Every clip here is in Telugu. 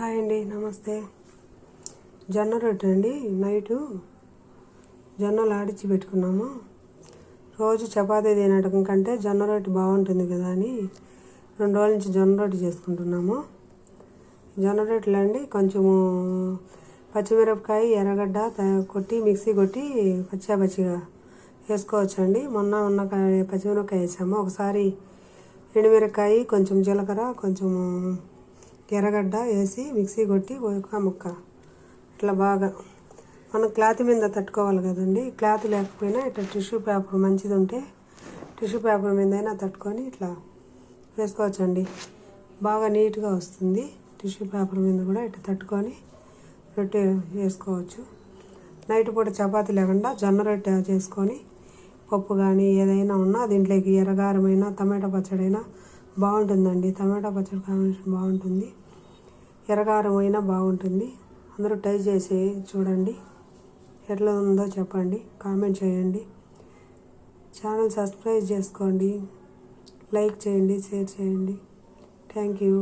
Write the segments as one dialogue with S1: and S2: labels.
S1: హాయ్ అండి నమస్తే. జొన్న రొట్టె అండి నైటు జొన్నలు ఆడిచి పెట్టుకున్నాము. రోజు చపాతీ తినటం కంటే జొన్న రొట్టె బాగుంటుంది కదా అని రెండు రోజుల నుంచి జొన్న రొట్టె చేసుకుంటున్నాము. జొన్న రొట్టెలు అండి కొంచెము పచ్చిమిరపకాయ ఎర్రగడ్డ కొట్టి మిక్సీ కొట్టి పచ్చా పచ్చిగా వేసుకోవచ్చండి. మొన్న ఉన్న పచ్చిమిరపకాయ వేసాము. ఒకసారి ఎండుమిరపకాయ కొంచెం జీలకర్ర కొంచెము ఎర్రగడ్డ వేసి మిక్సీ కొట్టి ఒక ముక్క. ఇట్లా బాగా మనం క్లాత్ మీద తట్టుకోవాలి కదండి. క్లాత్ లేకపోయినా ఇట్లా టిష్యూ పేపర్ మంచిది ఉంటే టిష్యూ పేపర్ మీద అయినా తట్టుకొని ఇట్లా వేసుకోవచ్చండి. బాగా నీట్గా వస్తుంది. టిష్యూ పేపర్ మీద కూడా ఇట్లా తట్టుకొని రొట్టె వేసుకోవచ్చు. నైట్ పూట చపాతీ లేకుండా జొన్న రొట్టె చేసుకొని పప్పు కానీ ఏదైనా ఉన్నా దీంట్లోకి ఎర్రగారమైనా టమాటా పచ్చడైనా బాగుంటుందండి. టమాటా పచ్చడి కాంబినేషన్ బాగుంటుంది. ఎర్రగారం అయినా బాగుంటుంది. అందరూ ట్రై చేసి చూడండి. ఎట్లా ఉందో చెప్పండి. కామెంట్ చేయండి. ఛానల్ సబ్స్క్రైబ్ చేసుకోండి. లైక్ చేయండి షేర్ చేయండి. Thank you.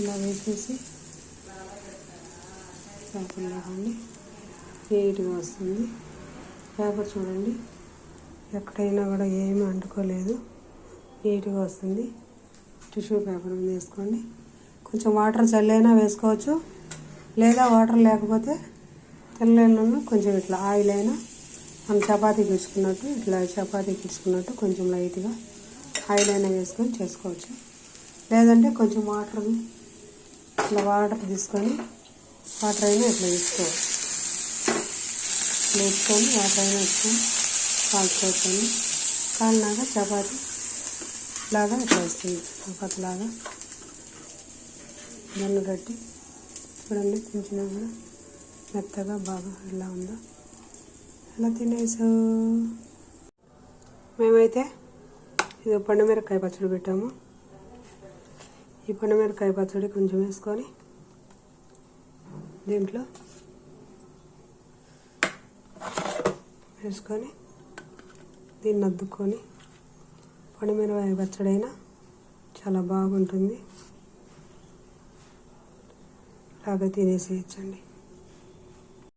S1: ఇలా వేసేసి పేపర్ లేదండి నీట్గా వస్తుంది. పేపర్ చూడండి. ఎక్కడైనా కూడా ఏమీ అంటుకోలేదు. నీట్గా వస్తుంది. టిష్యూ పేపర్ మీద వేసుకోండి. కొంచెం వాటర్ చల్లైనా వేసుకోవచ్చు. లేదా వాటర్ లేకపోతే తెల్లైనా కొంచెం ఇట్లా ఆయిల్ అయినా మనం చపాతీ గిడుచుకున్నట్టు ఇట్లా చపాతీ గిడుచుకున్నట్టు కొంచెం లైట్గా ఆయిల్ అయినా వేసుకొని చేసుకోవచ్చు. లేదంటే కొంచెం వాటర్ ఇట్లా వాటర్ తీసుకొని వాటర్ అయినా ఇట్లా తీసుకోవచ్చు వేసుకొని వాటర్ అయినా వేసుకొని కాల్చుకోవచ్చండి కాలినాక చపాతి లాగా ఇట్లా వస్తుంది చపాతి లాగా. దాన్ని కట్టి చూడండి కొంచెం కూడా మెత్తగా బాగా ఎలా ఉందా. ఎలా తినేసా? మేమైతే ఇది పండుమిరకాయ పచ్చడి పెట్టాము. ఈ పండుమిరకాయ పచ్చడి కొంచెం వేసుకొని దీంట్లో వేసుకొని దీన్ని అద్దుకొని పండుమిరకాయ పచ్చడి అయినా చాలా బాగుంటుంది. లాగా తినేసేయచ్చండి.